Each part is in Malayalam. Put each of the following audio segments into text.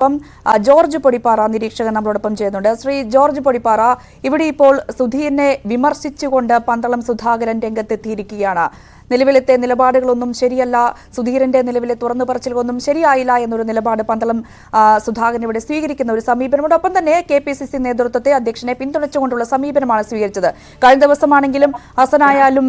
ഒപ്പം ജോർജ് പൊടിപ്പാറ നിരീക്ഷകൻ നമ്മളോടൊപ്പം ചെയ്യുന്നുണ്ട് ശ്രീ ജോർജ് പൊടിപ്പാറ ഇവിടെ ഇപ്പോൾ സുധീറിനെ വിമർശിച്ചുകൊണ്ട് പന്തളം സുധാകരൻ രംഗത്തെത്തിയിരിക്കുകയാണ്. നിലവിലത്തെ നിലപാടുകളൊന്നും ശരിയല്ല. സുധീരന്റെ നിലവിലെ തുറന്നു പറച്ചിലൊന്നും ശരിയായില്ല എന്നൊരു നിലപാട് പന്തളം സുധാകരൻ ഇവിടെ സ്വീകരിക്കുന്ന ഒരു സമീപനമുണ്ട്. ഒപ്പം തന്നെ കെ പി സി സി നേതൃത്വത്തെ അധ്യക്ഷനെ പിന്തുണച്ചുകൊണ്ടുള്ള സമീപനമാണ് സ്വീകരിച്ചത്. കഴിഞ്ഞ ദിവസമാണെങ്കിലും ഹസനായാലും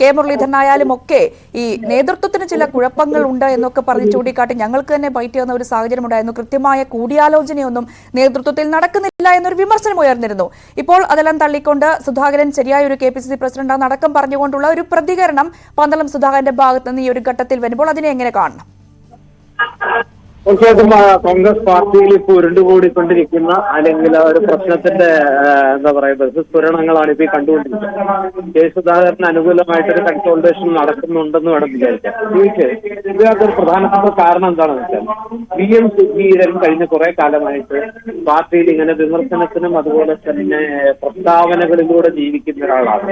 കെ മുരളീധരനായാലും ഒക്കെ ഈ നേതൃത്വത്തിന് ചില കുഴപ്പങ്ങൾ ഉണ്ട് എന്നൊക്കെ പറഞ്ഞ് ചൂണ്ടിക്കാട്ടി ഞങ്ങൾക്ക് തന്നെ ബൈറ്റ് ചെയ്യുന്ന ഒരു സാഹചര്യം ഉണ്ടായിരുന്നു. കൃത്യമായ കൂടിയാലോചനയൊന്നും നേതൃത്വത്തിൽ നടക്കുന്നില്ല എന്നൊരു വിമർശനം ഉയർന്നിരുന്നു. ഇപ്പോൾ അതെല്ലാം തള്ളിക്കൊണ്ട് സുധാകരൻ ശരിയായ ഒരു K P C C president അടക്കം പറഞ്ഞുകൊണ്ടുള്ള ഒരു പ്രതികരണം പന്തളം സുധാകരന്റെ ഭാഗത്ത് നിന്ന് ഈ ഒരു ഘട്ടത്തിൽ വരുമ്പോൾ അതിനെ എങ്ങനെ കാണണം? തീർച്ചയായിട്ടും കോൺഗ്രസ് പാർട്ടിയിൽ ഇപ്പോൾ ഉരുണ്ടുകൂടിക്കൊണ്ടിരിക്കുന്ന അല്ലെങ്കിൽ ആ ഒരു പ്രശ്നത്തിന്റെ എന്താ പറയുക സ്ഫുരണങ്ങളാണ് ഇപ്പോൾ കണ്ടുകൊണ്ടിരിക്കുന്നത്. കെ സുധാകരന് അനുകൂലമായിട്ടൊരു കൺസോൾട്ടേഷൻ നടക്കുന്നുണ്ടെന്ന് വേണം വിചാരിക്കാം ചോദിച്ച് ഇതിനകത്തൊരു പ്രധാനപ്പെട്ട കാരണം എന്താണെന്ന് വെച്ചാൽ വി എം സുധീരൻ കഴിഞ്ഞ കുറെ കാലമായിട്ട് പാർട്ടിയിൽ ഇങ്ങനെ വിമർശനത്തിനും അതുപോലെ തന്നെ പ്രസ്താവനകളിലൂടെ ജീവിക്കുന്ന ഒരാളാണ്.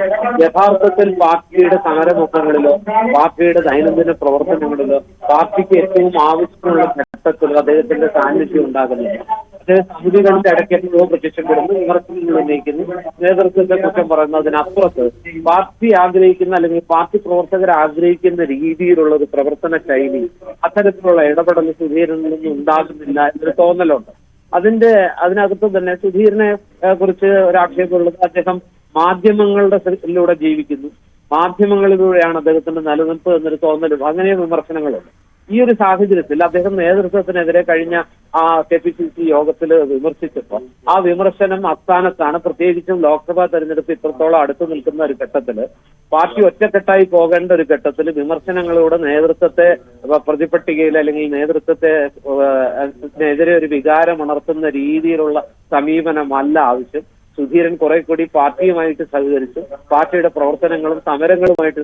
യഥാർത്ഥത്തിൽ പാർട്ടിയുടെ സമരമുഖങ്ങളിലോ പാർട്ടിയുടെ ദൈനംദിന പ്രവർത്തനങ്ങളിലോ പാർട്ടിക്ക് ഏറ്റവും ആവശ്യമുള്ള ഘട്ടത്തിൽ അദ്ദേഹത്തിന്റെ സാന്നിധ്യം ഉണ്ടാകുന്നില്ല സമിതികളുടെ ഇടയ്ക്ക് എപ്പോഴോ പ്രത്യക്ഷപ്പെടുന്നു. വിമർശനങ്ങൾ ഉന്നയിക്കുന്നു. നേതൃത്വത്തെ കുറ്റം പറയുന്നതിനപ്പുറത്ത് പാർട്ടി ആഗ്രഹിക്കുന്ന അല്ലെങ്കിൽ പാർട്ടി പ്രവർത്തകർ ആഗ്രഹിക്കുന്ന രീതിയിലുള്ള ഒരു പ്രവർത്തന ശൈലി അത്തരത്തിലുള്ള ഇടപെടൽ സുധീരനിൽ നിന്നും ഉണ്ടാകുന്നില്ല എന്നൊരു തോന്നലുണ്ട്. അതിന്റെ അതിനകത്ത് തന്നെ സുധീരനെ കുറിച്ച് ഒരു ആക്ഷേപമുള്ളത് അദ്ദേഹം മാധ്യമങ്ങളുടെ ലൂടെ ജീവിക്കുന്നു. മാധ്യമങ്ങളിലൂടെയാണ് അദ്ദേഹത്തിന്റെ നിലനിൽപ്പ് എന്നൊരു തോന്നലും. അങ്ങനെ വിമർശനങ്ങളുണ്ട്. ഈ ഒരു സാഹചര്യത്തിൽ അദ്ദേഹം നേതൃത്വത്തിനെതിരെ കഴിഞ്ഞ ആ കെ പി സി സി യോഗത്തിൽ വിമർശിച്ചപ്പോൾ ആ വിമർശനം അസ്ഥാനത്താണ്. പ്രത്യേകിച്ചും ലോക്സഭാ തെരഞ്ഞെടുപ്പ് ഇത്രത്തോളം അടുത്തു നിൽക്കുന്ന ഒരു ഘട്ടത്തിൽ പാർട്ടി ഒറ്റക്കെട്ടായി പോകേണ്ട ഒരു ഘട്ടത്തിൽ വിമർശനങ്ങളിലൂടെ നേതൃത്വത്തെ പ്രതിപട്ടികയിൽ അല്ലെങ്കിൽ നേതൃത്വത്തെ എതിരെ ഒരു വികാരം ഉണർത്തുന്ന രീതിയിലുള്ള സമീപനമല്ല ആവശ്യം. സുധീരൻ കുറെ കൂടി പാർട്ടിയുമായിട്ട് സഹകരിച്ചു പാർട്ടിയുടെ പ്രവർത്തനങ്ങളും സമരങ്ങളുമായിട്ട്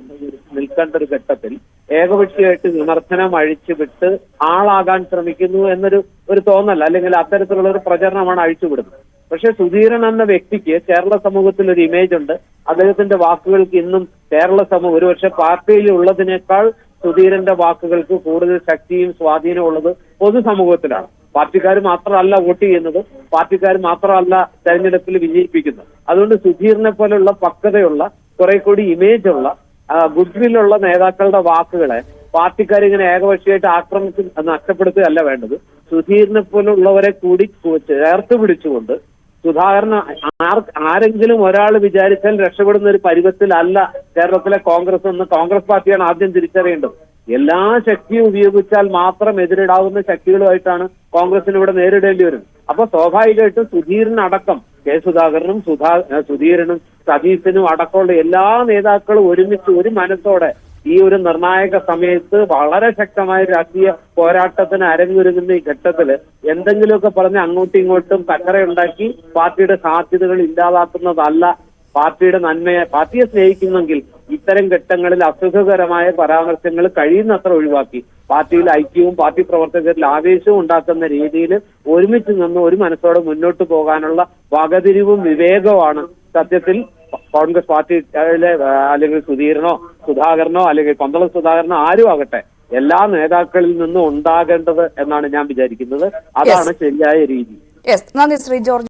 നിൽക്കേണ്ട ഒരു ഘട്ടത്തിൽ ഏകപക്ഷീയമായിട്ട് വിമർശനം അഴിച്ചുവിട്ട് ആളാകാൻ ശ്രമിക്കുന്നു എന്നൊരു ഒരു തോന്നൽ അല്ലെങ്കിൽ അത്തരത്തിലുള്ള ഒരു പ്രചരണമാണ് അഴിച്ചുവിടുന്നത്. പക്ഷെ സുധീരൻ എന്ന വ്യക്തിക്ക് കേരള സമൂഹത്തിൽ ഒരു ഇമേജ് ഉണ്ട്. അദ്ദേഹത്തിന്റെ വാക്കുകൾക്ക് ഇന്നും കേരള സമൂഹം ഒരുപക്ഷെ പാർട്ടിയിൽ ഉള്ളതിനേക്കാൾ സുധീരന്റെ വാക്കുകൾക്ക് കൂടുതൽ ശക്തിയും സ്വാധീനവും ഉള്ളത് പൊതുസമൂഹത്തിലാണ്. പാർട്ടിക്കാർ മാത്രമല്ല വോട്ട് ചെയ്യുന്നത് പാർട്ടിക്കാർ മാത്രമല്ല തെരഞ്ഞെടുപ്പിൽ വിജയിപ്പിക്കുന്നത്. അതുകൊണ്ട് സുധീറിനെ പോലെയുള്ള പക്വതയുള്ള കുറെ കൂടി ഇമേജ് ഉള്ള ഗുഡ് വില്ലുള്ള നേതാക്കളുടെ വാക്കുകളെ പാർട്ടിക്കാർ ഇങ്ങനെ ഏകപക്ഷീയമായിട്ട് ആക്രമിച്ച് നഷ്ടപ്പെടുത്തുകയല്ല വേണ്ടത്. സുധീറിനെ പോലുള്ളവരെ കൂടി ചേർത്ത് പിടിച്ചുകൊണ്ട് സുധാകരൻ ആരെങ്കിലും ഒരാൾ വിചാരിച്ചാൽ രക്ഷപ്പെടുന്ന ഒരു പരുവത്തിലല്ല കേരളത്തിലെ കോൺഗ്രസ് എന്ന് കോൺഗ്രസ് പാർട്ടിയാണ് ആദ്യം തിരിച്ചറിയേണ്ടത്. എല്ലാ ശക്തിയും ഉപയോഗിച്ചാൽ മാത്രം എതിരിടാവുന്ന ശക്തികളുമായിട്ടാണ് കോൺഗ്രസിന് ഇവിടെ നേരിടേണ്ടി വരുന്നത്. അപ്പൊ സ്വാഭാവികമായിട്ടും സുധീറിനടക്കം കെ സുധാകരനും സുധാ സുധീരനും സതീശനും അടക്കമുള്ള എല്ലാ നേതാക്കളും ഒരുമിച്ച് ഒരു മനസ്സോടെ ഈ ഒരു നിർണായക സമയത്ത് വളരെ ശക്തമായ രാഷ്ട്രീയ പോരാട്ടത്തിന് അരങ്ങൊരുങ്ങുന്ന ഈ ഘട്ടത്തിൽ എന്തെങ്കിലുമൊക്കെ പറഞ്ഞ് അങ്ങോട്ടും ഇങ്ങോട്ടും കച്ചറയുണ്ടാക്കി പാർട്ടിയുടെ സാധ്യതകൾ ഇല്ലാതാക്കുന്നതല്ല പാർട്ടിയുടെ നന്മയെ പാർട്ടിയെ സ്നേഹിക്കുന്നെങ്കിൽ ഇത്തരം ഘട്ടങ്ങളിൽ അസുഖകരമായ പരാമർശങ്ങൾ കഴിയുന്നത്ര ഒഴിവാക്കി പാർട്ടിയിൽ ഐക്യവും പാർട്ടി പ്രവർത്തകരിൽ ആവേശവും ഉണ്ടാക്കുന്ന രീതിയിൽ ഒരുമിച്ച് നിന്ന് ഒരു മനസ്സോടെ മുന്നോട്ട് പോകാനുള്ള വകതിരിവും വിവേകവുമാണ് സത്യത്തിൽ കോൺഗ്രസ് പാർട്ടിയിലെ അല്ലെങ്കിൽ സുധീരനോ സുധാകരനോ അല്ലെങ്കിൽ പന്തളം സുധാകരനോ ആരും ആകട്ടെ എല്ലാ നേതാക്കളിൽ നിന്നും ഉണ്ടാകേണ്ടത് എന്നാണ് ഞാൻ വിചാരിക്കുന്നത്. അതാണ് ശരിയായ രീതി. നന്ദി ശ്രീ ജോർജ്.